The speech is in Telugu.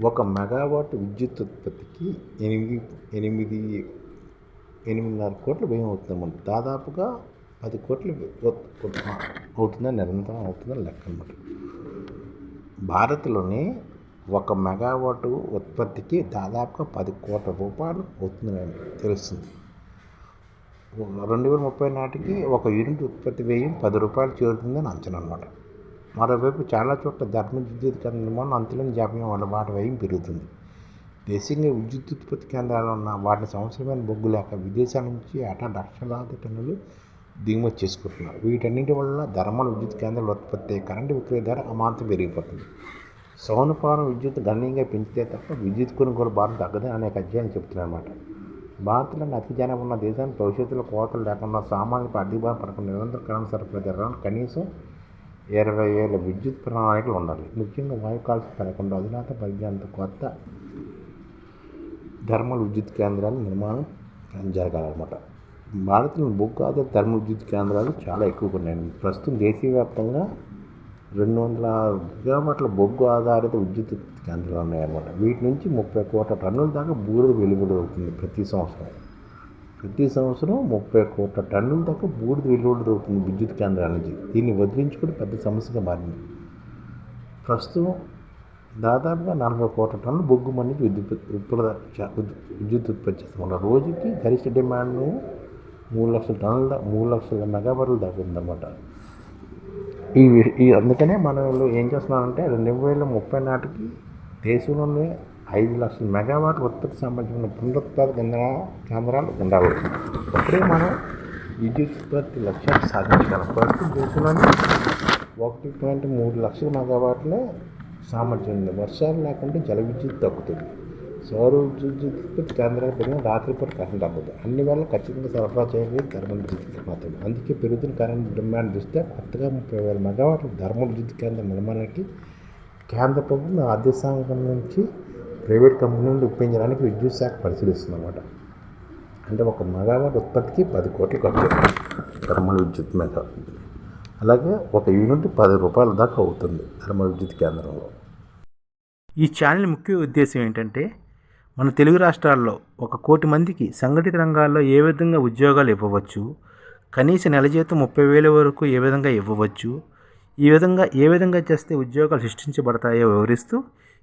ఒక మెగావాట్ విద్యుత్ ఉత్పత్తికి ఎనిమిది ఎనిమిది ఎనిమిదిన్నర కోట్ల వ్యయం అవుతుందన్నమాట. దాదాపుగా పది కోట్లు అవుతుందని నిరంతరం అవుతుందని లెక్క అనమాట భారత్లోని ఒక మెగావాట్ ఉత్పత్తికి దాదాపుగా పది కోట్ల రూపాయలు అవుతుందని తెలుస్తుంది. రెండు వేల ముప్పై నాటికి ఒక యూనిట్ ఉత్పత్తి వ్యయం పది రూపాయలు చేరుతుందని అంచనా అనమాట మరోవైపు చాలా చోట్ల ధర్మ విద్యుత్ కేంద్ర నిర్మాణం అంతులేని జాప్యం వల్ల వాటి వ్యయం పెరుగుతుంది. దేశీయంగా విద్యుత్ ఉత్పత్తి కేంద్రాలు ఉన్న వాటిని సంవత్సరమైన బొగ్గు లేక విదేశాల నుంచి అటా లక్షలాది టన్నులు దిగుమతి చేసుకుంటున్నారు. వీటన్నిటి వల్ల ధర్మల విద్యుత్ కేంద్రాల ఉత్పత్తి కరెంటు విక్రయ ధర అమాంతం పెరిగిపోతుంది. సౌనపానం విద్యుత్ గణనీయంగా పెంచితే తప్ప విద్యుత్ కొనుగోలు భారం తగ్గదని అనేక అధ్యయనాలు చెప్తున్నాయి భారత్లోని అతి జనం ఉన్న దేశాన్ని భవిష్యత్తులో కోతలు లేకుండా సామాన్యులకు అధిక భారం పడకుండా నిరంతర కరెంట్ సరఫరా జరగడానికి కనీసం ఇరవై ఏళ్ళ విద్యుత్ ప్రణాళికలు ఉండాలి. ముఖ్యంగా వాయు కాలుష్యం పెరగకుండా అధునాత పరిజ్ఞానంతో కొత్త థర్మల్ విద్యుత్ కేంద్రాల నిర్మాణం జరగాలన్నమాట. భారత్లో బొగ్గు ఆధారిత థర్మల్ విద్యుత్ కేంద్రాలు చాలా ఎక్కువగా ఉన్నాయి. ప్రస్తుతం దేశీయవ్యాప్తంగా రెండు వందల కిలోమీటర్ల బొగ్గు ఆధారిత విద్యుత్ కేంద్రాలు ఉన్నాయన్నమాట. వీటి నుంచి ముప్పై కోట్ల టన్నుల దాకా బూడిద వెలువడి అవుతుంది ప్రతి సంవత్సరం. ప్రతి సంవత్సరం ముప్పై కోట్ల టన్నుల దాకా బూడిద వెలువడి దొరుకుతుంది విద్యుత్ కేంద్రాల నుంచి. దీన్ని వదిలించుకుని పెద్ద సమస్యగా మారింది. ప్రస్తుతం దాదాపుగా నలభై కోట్ల టన్నులు బొగ్గు మన్ని విద్యుత్ ఉత్పత్తి విద్యుత్ ఉత్పత్తి చేస్తాం రోజుకి గరిష్ట డిమాండ్ మూడు లక్షల టన్నుల మూడు లక్షల మెగావాట్లు దాకా ఉందన్నమాట. ఈ ఈ అందుకనే మనం ఏం చేస్తున్నామంటే రెండు వేల ముప్పై నాటికి దేశంలోనే ఐదు లక్షల మెగావాట్ ఉత్పత్తి సంబంధించిన పునరుత్పాదక కేంద్ర కేంద్రాలు ఉండవచ్చు అప్పుడే మనం విద్యుత్ ఉత్పత్తి లక్ష్యాన్ని సాధించగలం. ప్రస్తుతం దేశంలోని ఒకటి పాయింట్ మూడు లక్షల మెగావాట్లే సామర్థ్యం ఉంది. వర్షాలు లేకుంటే జల విద్యుత్ తగ్గుతుంది. సౌర విద్యుత్ ఉత్పత్తి కేంద్రాలు పెరిగిన రాత్రిపూట కరెంట్ తగ్గుతుంది. అన్ని వేళ ఖచ్చితంగా సరఫరా చేయగలిగే థర్మల్ విద్యుత్ మాత్రమే అందుకే పెరుగుతున్న కరెంట్ డిమాండ్ దృష్ట్యా కొత్తగా ముప్పై వేల మెగావాట్ల థర్మల్ విద్యుత్ కేంద్ర నిర్మాణానికి కేంద్ర ప్రభుత్వం ఆర్థిక సంఘం నుంచి ప్రైవేట్ కంపెనీ నుండి విద్యుత్ శాఖ పరిశీలిస్తుంది అనమాట అంటే ఒక మెగావాట్ ఉత్పత్తికి పది కోట్లు ఖర్చు థర్మల్ విద్యుత్ మీద. అలాగే ఒక యూనిట్ పది రూపాయల దాకా అవుతుంది థర్మల్ విద్యుత్ కేంద్రంలో. ఈ ఛానల్ ముఖ్య ఉద్దేశం ఏంటంటే మన తెలుగు రాష్ట్రాల్లో ఒక కోటి మందికి సంఘటిత రంగాల్లో ఏ విధంగా ఉద్యోగాలు ఇవ్వవచ్చు కనీస నెల జీతం ముప్పై వేల వరకు ఏ విధంగా ఇవ్వవచ్చు ఈ విధంగా ఏ విధంగా చేస్తే ఉద్యోగాలు సృష్టించబడతాయో వివరిస్తూ